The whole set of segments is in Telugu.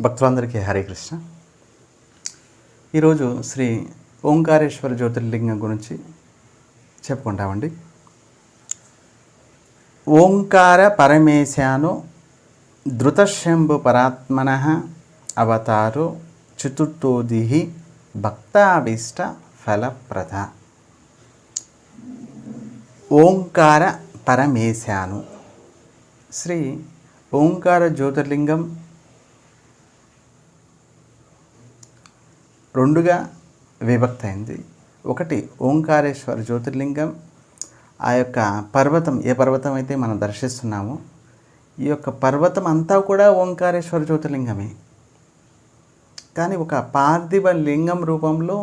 భక్తులందరికీ హరే కృష్ణ. ఈరోజు శ్రీ ఓంకారేశ్వర జ్యోతిర్లింగం గురించి చెప్పుకుంటామండి. ఓంకార పరమేశాను ధృతశంభు పరాత్మన అవతారు చతుర్థోదిహి భక్తాభీష్ట ఫలప్రద. ఓంకార పరమేశాను శ్రీ ఓంకార జ్యోతిర్లింగం రెండుగా విభక్తి అయింది. ఒకటి ఓంకారేశ్వర జ్యోతిర్లింగం. ఆ యొక్క పర్వతం ఏ పర్వతం అయితే మనం దర్శిస్తున్నామో ఈ యొక్క పర్వతం అంతా కూడా ఓంకారేశ్వర జ్యోతిర్లింగమే. కానీ ఒక పార్థివ లింగం రూపంలో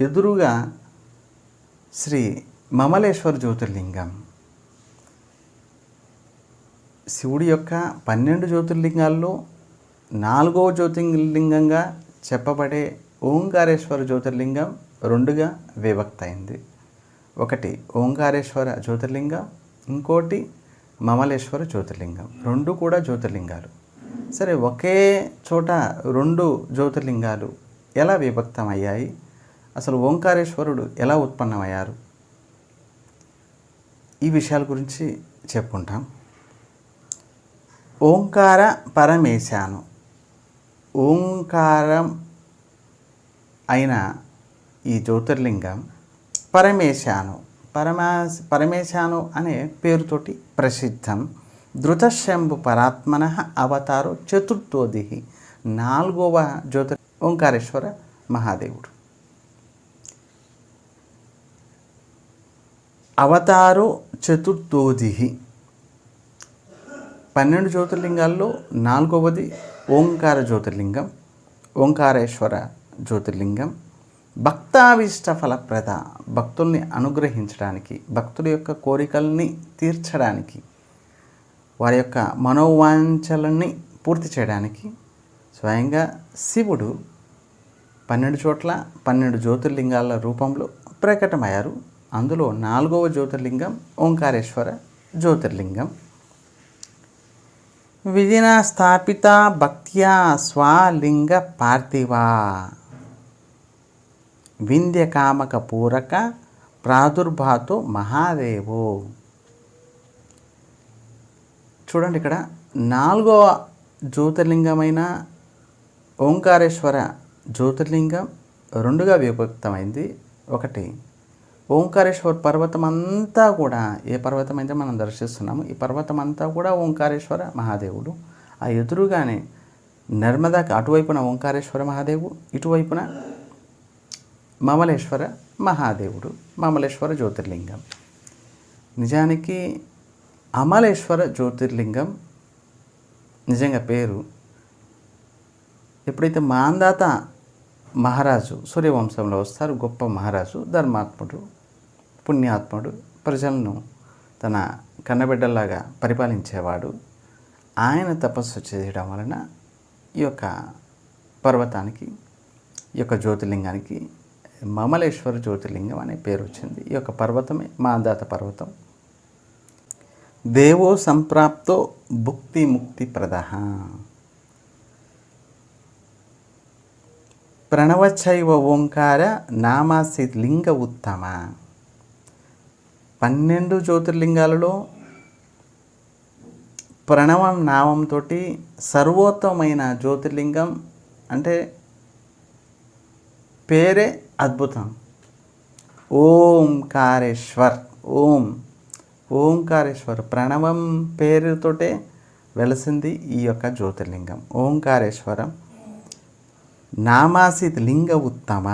ఎదురుగా శ్రీ మమలేశ్వర జ్యోతిర్లింగం. శివుడి యొక్క పన్నెండు జ్యోతిర్లింగాల్లో నాలుగవ జ్యోతిర్లింగంగా చెప్పబడే ఓంకారేశ్వర జ్యోతిర్లింగం రెండుగా విభక్త అయింది ఒకటి ఓంకారేశ్వర జ్యోతిర్లింగం ఇంకోటి మమలేశ్వర జ్యోతిర్లింగం. రెండు కూడా జ్యోతిర్లింగాలు. సరే ఒకే చోట రెండు జ్యోతిర్లింగాలు ఎలా విభక్తమయ్యాయి? అసలు ఓంకారేశ్వరుడు ఎలా ఉత్పన్నమయ్యారు? ఈ విషయాల గురించి చెప్పుకుంటాం. ఓంకార పరమేశాను. ఓంకారం అయిన ఈ జ్యోతిర్లింగం పరమేశాను. పరమా పరమేశాను అనే పేరుతోటి ప్రసిద్ధం. ధృతశంభు పరాత్మన అవతారు చతుర్థోది నాలుగవ జ్యోతి ఓంకారేశ్వర మహాదేవుడు. అవతారు చతుర్థోది పన్నెండు జ్యోతిర్లింగాల్లో నాలుగవది ఓంకార జ్యోతిర్లింగం ఓంకారేశ్వర జ్యోతిర్లింగం. భక్తావిష్ట ఫలప్రద భక్తుల్ని అనుగ్రహించడానికి భక్తుల యొక్క కోరికల్ని తీర్చడానికి వారి యొక్క మనోవాంఛలని పూర్తి చేయడానికి స్వయంగా శివుడు పన్నెండు చోట్ల పన్నెండు జ్యోతిర్లింగాల రూపంలో ప్రకటమయ్యారు. అందులో నాలుగవ జ్యోతిర్లింగం ఓంకారేశ్వర జ్యోతిర్లింగం. విధిన స్థాపిత భక్త్యా స్వాలింగ పార్థివా. వింధ్యకామక పూరక ప్రాదుర్భాతు మహాదేవు. చూడండి ఇక్కడ నాలుగవ జ్యోతిర్లింగమైన ఓంకారేశ్వర జ్యోతిర్లింగం రెండుగా విభక్తమైంది. ఒకటి ఓంకారేశ్వర పర్వతం అంతా కూడా ఏ పర్వతం అయితే మనం దర్శిస్తున్నాము ఈ పర్వతం అంతా కూడా ఓంకారేశ్వర మహాదేవుడు. ఆ ఎదురుగానే నర్మదాకి అటువైపున ఓంకారేశ్వర మహాదేవు ఇటువైపున మమలేశ్వర మహాదేవుడు మమలేశ్వర జ్యోతిర్లింగం. నిజానికి అమలేశ్వర జ్యోతిర్లింగం నిజంగా పేరు ఎప్పుడైతే మాందాత మహారాజు సూర్యవంశంలో వస్తారు గొప్ప మహారాజు ధర్మాత్ముడు పుణ్యాత్ముడు ప్రజలను తన కన్నబిడ్డలాగా పరిపాలించేవాడు. ఆయన తపస్సు చేయడం వలన ఈ యొక్క పర్వతానికి ఈ యొక్క జ్యోతిర్లింగానికి మమలేశ్వర జ్యోతిర్లింగం అనే పేరు వచ్చింది. ఈ యొక్క పర్వతమే మాందాత పర్వతం. దేవో సంప్రాప్తో భుక్తి ముక్తి ప్రదహ ప్రణవచైవ ఓంకార నామాసి లింగ ఉత్తమ. పన్నెండు జ్యోతిర్లింగాలలో ప్రణవం నామంతో సర్వోత్తమైన జ్యోతిర్లింగం అంటే పేరే అద్భుతం. ఓంకారేశ్వర్ ఓం ఓంకారేశ్వర్ ప్రణవం పేరుతోటే వెలసింది ఈ యొక్క జ్యోతిర్లింగం. ఓంకారేశ్వరం నామాసిత్ లింగ ఉత్తమ.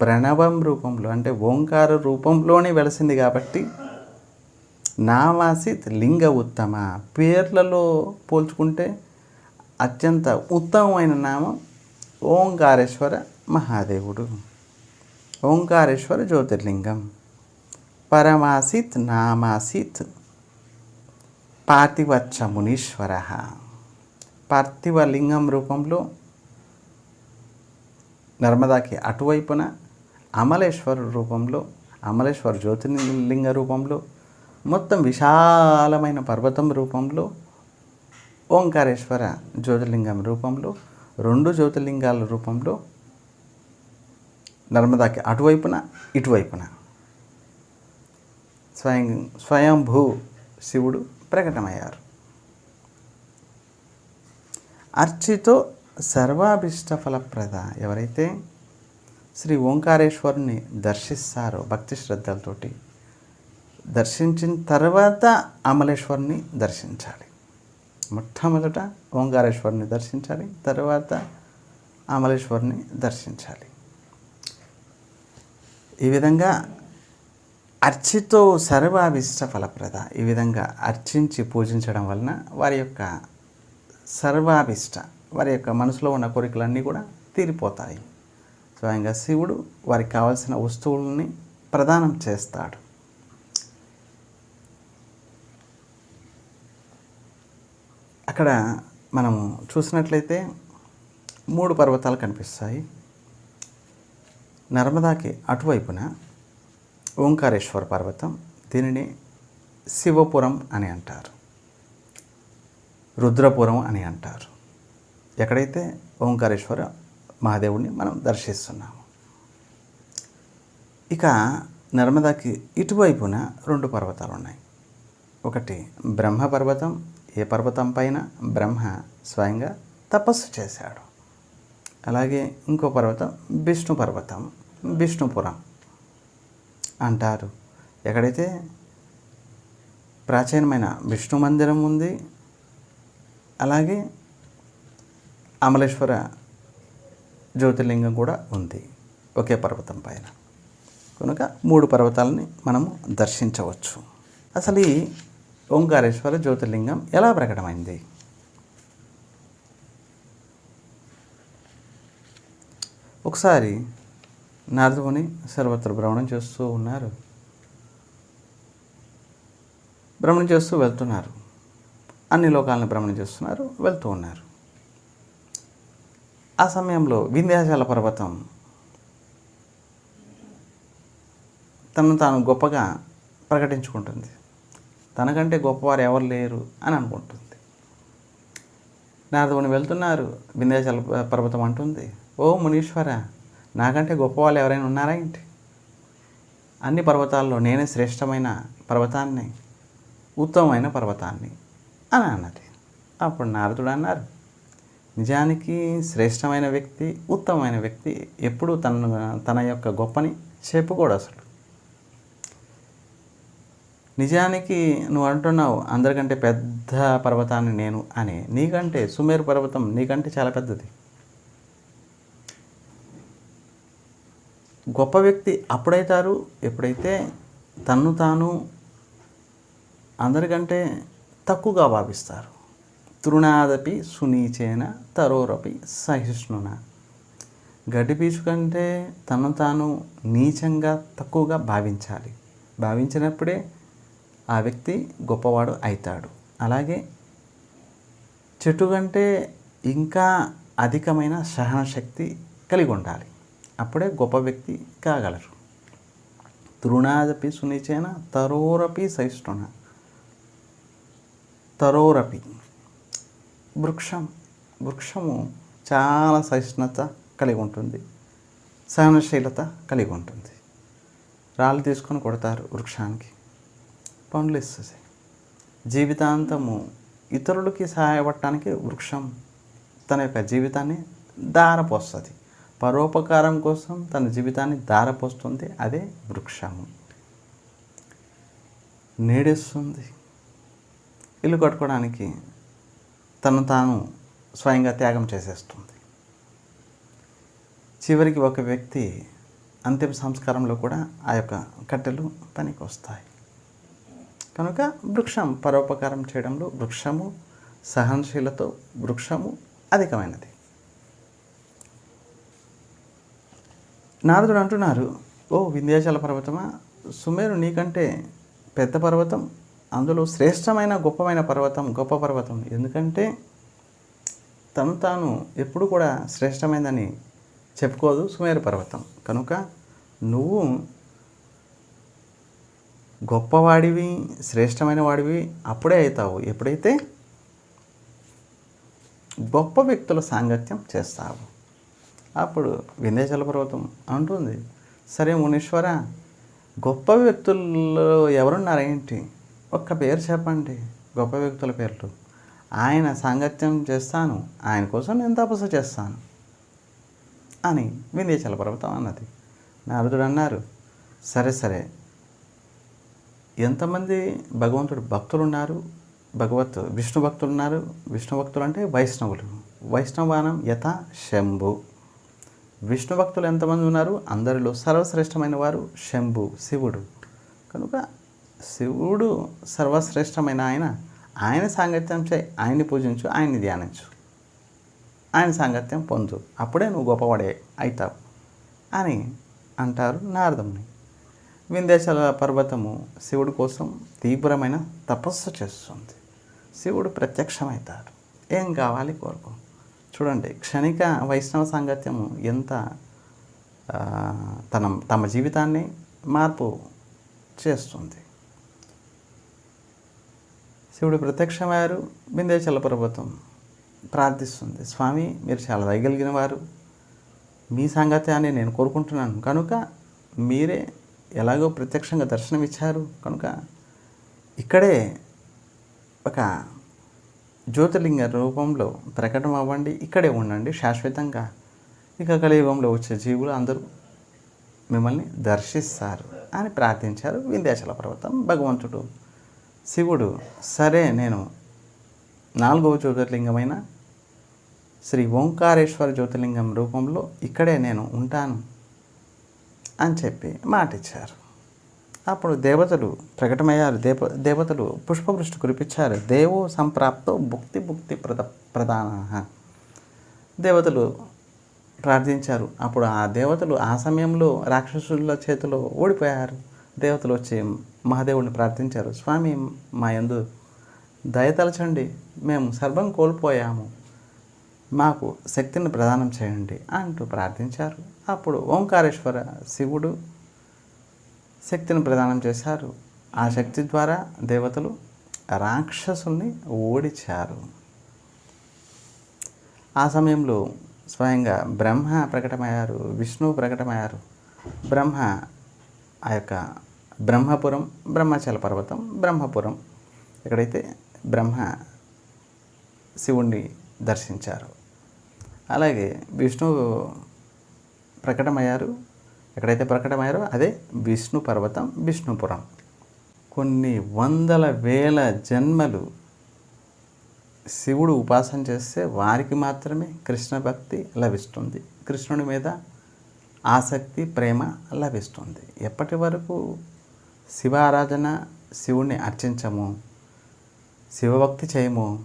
ప్రణవం రూపంలో అంటే ఓంకార రూపంలోనే వెలసింది కాబట్టి నామాసిత్ లింగ ఉత్తమ. పేర్లలో పోల్చుకుంటే అత్యంత ఉత్తమమైన నామం ఓంకారేశ్వర మహాదేవుడు. ఓంకారేశ్వర జ్యోతిర్లింగం. పరమాసిత్ నామాసిత్ పార్థివచ్చ మునీశ్వర. పార్థివ లింగం రూపంలో నర్మదాకి అటువైపున అమలేశ్వర రూపంలో అమలేశ్వర జ్యోతిర్లింగ రూపంలో మొత్తం విశాలమైన పర్వతం రూపంలో ఓంకారేశ్వర జ్యోతిర్లింగం రూపంలో రెండు జ్యోతిర్లింగాల రూపంలో నర్మదాకి అటువైపున ఇటువైపున. స్వయం స్వయంభూ శివుడు ప్రకటమయ్యారు. అర్చితో సర్వాభిష్ట ఫలప్రద. ఎవరైతే శ్రీ ఓంకారేశ్వరుని దర్శిస్తారో భక్తి శ్రద్ధలతోటి దర్శించిన తర్వాత అమలేశ్వరుని దర్శించాలి. మొట్టమొదట ఓంకారేశ్వరుని దర్శించాలి తర్వాత అమలేశ్వరుని దర్శించాలి. ఈ విధంగా అర్చితో సర్వాభిష్ట ఫలప్రద. ఈ విధంగా అర్చించి పూజించడం వలన వారి యొక్క సర్వాభిష్ట. వారి యొక్క మనసులో ఉన్న కోరికలన్నీ కూడా తీరిపోతాయి. స్వయంగా శివుడు వారికి కావాల్సిన వస్తువులని ప్రదానం చేస్తాడు. అక్కడ మనము చూసినట్లయితే మూడు పర్వతాలు కనిపిస్తాయి. నర్మదాకి అటువైపున ఓంకారేశ్వర పర్వతం దీనిని శివపురం అని అంటారు. రుద్రపురం అని అంటారు. ఎక్కడైతే ఓంకారేశ్వర మహాదేవుడిని మనం దర్శిస్తున్నాము. ఇక నర్మదాకి ఇటువైపున రెండు పర్వతాలు ఉన్నాయి. ఒకటి బ్రహ్మ పర్వతం ఏ పర్వతం పైన బ్రహ్మ స్వయంగా తపస్సు చేశాడు. అలాగే ఇంకో పర్వతం విష్ణు పర్వతం విష్ణుపురం అంటారు. ఎక్కడైతే ప్రాచీనమైన విష్ణు మందిరం ఉంది అలాగే అమలేశ్వర జ్యోతిర్లింగం కూడా ఉంది ఒకే పర్వతం పైన. కనుక మూడు పర్వతాలని మనము దర్శించవచ్చు. అసలు ఈ ఓంకారేశ్వర జ్యోతిర్లింగం ఎలా ప్రకటమైంది? ఒకసారి నారదుని సర్వత్ర భ్రమణం చేస్తూ ఉన్నారు. భ్రమణం చేస్తూ వెళ్తున్నారు. అన్ని లోకాలను భ్రమణం చేస్తున్నారు వెళ్తూ ఉన్నారు. ఆ సమయంలో వింధ్యాచల పర్వతం తనను తాను గొప్పగా ప్రకటించుకుంటుంది. తనకంటే గొప్పవారు ఎవరు లేరు అని అనుకుంటుంది. నారదుని వెళ్తున్నారు వింధ్యాచల పర్వతం అంటుంది ఓ మునీశ్వర నాకంటే గొప్పవాళ్ళు ఎవరైనా ఉన్నారా ఏంటి? అన్ని పర్వతాల్లో నేనే శ్రేష్టమైన పర్వతాన్ని ఉత్తమమైన పర్వతాన్ని అని అన్నది. అప్పుడు నారదుడు అన్నారు నిజానికి శ్రేష్టమైన వ్యక్తి ఉత్తమమైన వ్యక్తి ఎప్పుడూ తన తన యొక్క గొప్పని చెప్పుకోడు అసలు. నిజానికి నువ్వు అంటున్నావు అందరికంటే పెద్ద పర్వతాన్ని నేను అని. నీకంటే సుమేరు పర్వతం నీకంటే చాలా పెద్దది. గొప్ప వ్యక్తి అప్పుడైతారు ఎప్పుడైతే తన్ను తాను అందరికంటే తక్కువగా భావిస్తారు. తృణాదపి సునీచేన తరోరపి సహిష్ణున. గడ్డిపీచు కంటే తను తాను నీచంగా తక్కువగా భావించాలి. భావించినప్పుడే ఆ వ్యక్తి గొప్పవాడు అవుతాడు అలాగే చెట్టు కంటే ఇంకా అధికమైన సహన శక్తి కలిగి ఉండాలి. అప్పుడే గొప్ప వ్యక్తి కాగలరు. తృణాదపి సునిచేన తరోరపి సహిష్ణున. తరోరపి. వృక్షం వృక్షము చాలా సహిష్ణుత కలిగి ఉంటుంది. సహనశీలత కలిగి ఉంటుంది. రాళ్ళు తీసుకొని కొడతారు వృక్షానికి. పండ్లు ఇస్తుంది. జీవితాంతము ఇతరులకి సహాయపడటానికి వృక్షం తన యొక్క జీవితాన్ని దారపోస్తుంది పరోపకారం కోసం తన జీవితాన్ని దారపోస్తుంది అదే వృక్షము. నీడిస్తుంది. ఇల్లు కట్టుకోవడానికి తను తాను స్వయంగా త్యాగం చేసేస్తుంది. చివరికి ఒక వ్యక్తి అంతిమ సంస్కారంలో కూడా ఆ యొక్క కట్టెలు పనికి వస్తాయి కనుక వృక్షం పరోపకారం చేయడంలో వృక్షము సహనశీలతో వృక్షము అధికమైనది. నారదుడు అంటున్నారు ఓ వింధ్యాచల పర్వతమా సుమేరు నీకంటే పెద్ద పర్వతం అందులో శ్రేష్టమైన గొప్పమైన పర్వతం గొప్ప పర్వతం. ఎందుకంటే తను తాను ఎప్పుడు కూడా శ్రేష్టమైనదని చెప్పుకోదు సుమేరు పర్వతం. కనుక నువ్వు గొప్పవాడివి శ్రేష్టమైన వాడివి అప్పుడే అవుతావు. ఎప్పుడైతే గొప్ప వ్యక్తుల సాంగత్యం చేస్తావు. అప్పుడు వింధ్యాచల పర్వతం అంటుంది. సరే మునీశ్వర గొప్ప వ్యక్తుల్లో ఎవరున్నారేంటి ఒక్క పేరు చెప్పండి గొప్ప వ్యక్తుల పేర్లు. ఆయన సాంగత్యం చేస్తాను ఆయన కోసం నేను తపస్సు చేస్తాను అని వింధ్యాచల పర్వతం అన్నది. నారదుడు అన్నారు సరే సరే. ఎంతమంది భగవంతుడు భక్తులు ఉన్నారు భగవత్ విష్ణు భక్తులు ఉన్నారు విష్ణు భక్తులు అంటే వైష్ణవులు. వైష్ణవానం యథ శంభు. విష్ణు భక్తులు ఎంతమంది ఉన్నారు? అందరిలో సర్వశ్రేష్టమైన వారు శంభు శివుడు. కనుక శివుడు సర్వశ్రేష్టమైన ఆయన. ఆయన సాంగత్యం చేయి ఆయన్ని పూజించు ఆయన్ని ధ్యానించు. ఆయన సాంగత్యం పొందు. అప్పుడే నువ్వు గొప్పవాడే అవుతావు అని అంటారు నారదముని వింధ్యాచల పర్వతము శివుడి కోసం తీవ్రమైన తపస్సు చేస్తుంది. శివుడు ప్రత్యక్షమవుతారు ఏం కావాలి కోరుకో. చూడండి క్షణిక వైష్ణవ సాంగత్యము ఎంత తన తమ జీవితాన్ని మార్పు చేస్తుంది. శివుడు ప్రత్యక్షమయ్యారు బిందేచల పర్వతం ప్రార్థిస్తుంది స్వామి మీరు చాలా దయగలిగిన వారు. మీ సాంగత్యాన్ని నేను కోరుకుంటున్నాను. కనుక మీరే ఎలాగో ప్రత్యక్షంగా దర్శనమిచ్చారు. కనుక ఇక్కడే ఒక జ్యోతిర్లింగ రూపంలో ప్రకటన అవ్వండి. ఇక్కడే ఉండండి శాశ్వతంగా. ఇక కలియుగంలో వచ్చే జీవులు అందరూ మిమ్మల్ని దర్శిస్తారు అని ప్రార్థించారు వింధ్యాచల పర్వతం భగవంతుడు. శివుడు. సరే నేను నాలుగవ జ్యోతిర్లింగమైన శ్రీ ఓంకారేశ్వర జ్యోతిర్లింగం రూపంలో ఇక్కడే నేను ఉంటాను అని చెప్పి మాటిచ్చారు. అప్పుడు దేవతలు ప్రకటమయ్యారు. దేవ దేవతలు పుష్పవృష్టి కురిపించారు. దేవో సంప్రాప్తో భుక్తి భుక్తి ప్రద ప్రధాన దేవతలు ప్రార్థించారు. అప్పుడు ఆ దేవతలు ఆ సమయంలో రాక్షసుల చేతిలో ఓడిపోయారు. దేవతలు వచ్చి మహాదేవుడిని ప్రార్థించారు. స్వామి మా యందు దయతలచండి మేము సర్వం కోల్పోయాము. మాకు శక్తిని ప్రదానం చేయండి అంటూ ప్రార్థించారు. అప్పుడు ఓంకారేశ్వర శివుడు శక్తిని ప్రదానం చేశారు. ఆ శక్తి ద్వారా దేవతలు రాక్షసుల్ని ఓడిచారు. ఆ సమయంలో స్వయంగా బ్రహ్మ ప్రకటమయ్యారు. విష్ణువు ప్రకటమయ్యారు. బ్రహ్మ ఆ యొక్క బ్రహ్మపురం బ్రహ్మచల పర్వతం బ్రహ్మపురం. ఎక్కడైతే బ్రహ్మ శివుణ్ణి దర్శించారు. అలాగే విష్ణువు ప్రకటమయ్యారు. ఎక్కడైతే ప్రకటమయ్యారో అదే విష్ణు పర్వతం విష్ణుపురం. కొన్ని వందల వేల జన్మలు శివుడు ఉపాసన చేస్తే వారికి మాత్రమే కృష్ణ భక్తి లభిస్తుంది. కృష్ణుని మీద ఆసక్తి ప్రేమ లభిస్తుంది. ఎప్పటి వరకు శివ ఆరాధన శివుణ్ణి అర్చించము శివభక్తి చేయము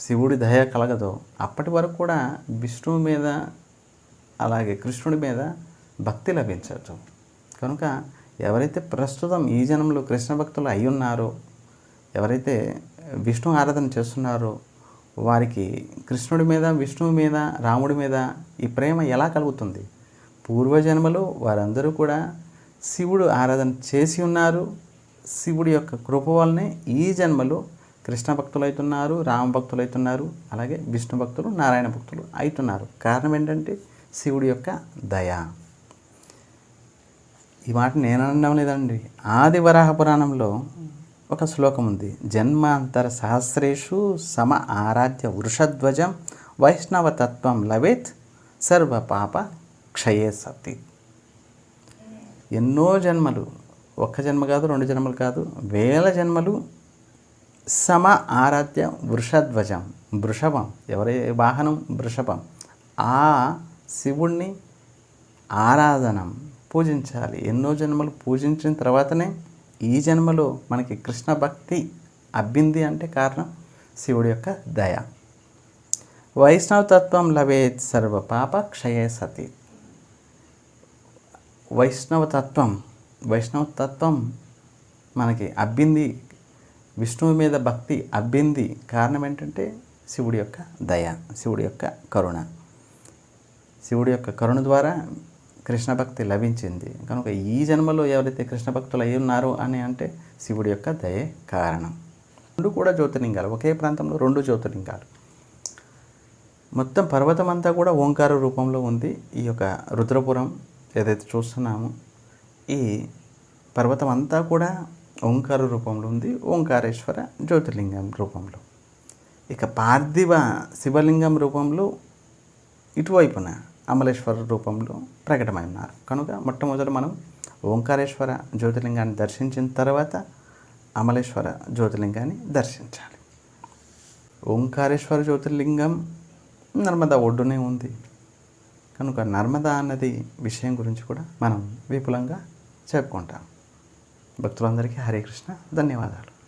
శివుడి దయ కలగదో. అప్పటి వరకు కూడా విష్ణువు మీద అలాగే కృష్ణుడి మీద భక్తి లభించదు. కనుక ఎవరైతే ప్రస్తుతం ఈ జనంలో కృష్ణ భక్తులు అయి ఉన్నారో ఎవరైతే విష్ణు ఆరాధన చేస్తున్నారో వారికి కృష్ణుడి మీద విష్ణువు మీద రాముడి మీద ఈ ప్రేమ ఎలా కలుగుతుంది? పూర్వజన్మలో వారందరూ కూడా శివుడు ఆరాధన చేసి ఉన్నారు. శివుడి యొక్క కృప వల్లనే ఈ జన్మలో కృష్ణ భక్తులు అవుతున్నారు రామ భక్తులు అవుతున్నారు అలాగే విష్ణు భక్తులు నారాయణ భక్తులు అవుతున్నారు. కారణం ఏంటంటే శివుడి యొక్క దయ. ఈ మాట నేను అనడం లేదండి. ఆది వరాహ పురాణంలో ఒక శ్లోకం ఉంది. జన్మాంతర సహస్రేషు సమ ఆరాధ్య వృషధ్వజం వైష్ణవతత్వం లవేత్ సర్వ పాప క్షయే సతి. ఎన్నో జన్మలు ఒక్క జన్మ కాదు రెండు జన్మలు కాదు వేల జన్మలు సమ ఆరాధ్య వృషధ్వజం వృషభం ఎవరి వాహనం? వృషభం. ఆ శివుణ్ణి ఆరాధనం పూజించాలి. ఎన్నో జన్మలు పూజించిన తర్వాతనే ఈ జన్మలో మనకి కృష్ణ భక్తి అబ్బింది అంటే కారణం శివుడి యొక్క దయ. వైష్ణవ తత్వం లవేత్ సర్వ పాప క్షయే సతి వైష్ణవతత్వం. వైష్ణవతత్వం మనకి అబ్బింది. విష్ణువు మీద భక్తి అబ్బింది. కారణం ఏంటంటే శివుడి యొక్క దయ శివుడి యొక్క కరుణ. శివుడి యొక్క కరుణ ద్వారా కృష్ణ భక్తి లభించింది. కనుక ఈ జన్మలో ఎవరైతే కృష్ణ భక్తులు అయి ఉన్నారో అని అంటే శివుడి యొక్క దయే కారణం. రెండు కూడా జ్యోతిర్లింగాలు. ఒకే ప్రాంతంలో రెండు జ్యోతిర్లింగాలు. మొత్తం పర్వతం అంతా కూడా ఓంకార రూపంలో ఉంది. ఈ యొక్క రుద్రపురం ఏదైతే చూస్తున్నామో ఈ పర్వతం అంతా కూడా ఓంకార రూపంలో ఉంది ఓంకారేశ్వర జ్యోతిర్లింగం రూపంలో. ఇక పార్థివ శివలింగం రూపంలో ఇటువైపున అమలేశ్వర రూపంలో ప్రకటమై ఉన్నారు కనుక మొట్టమొదట మనం ఓంకారేశ్వర జ్యోతిర్లింగాన్ని దర్శించిన తర్వాత అమలేశ్వర జ్యోతిర్లింగాన్ని దర్శించాలి. ఓంకారేశ్వర జ్యోతిర్లింగం నర్మదా ఒడ్డునే ఉంది. కనుక నర్మదా అన్నది విషయం గురించి కూడా మనం విపులంగా చెప్పుకుంటాం. భక్తులందరికీ హరే కృష్ణ. ధన్యవాదాలు.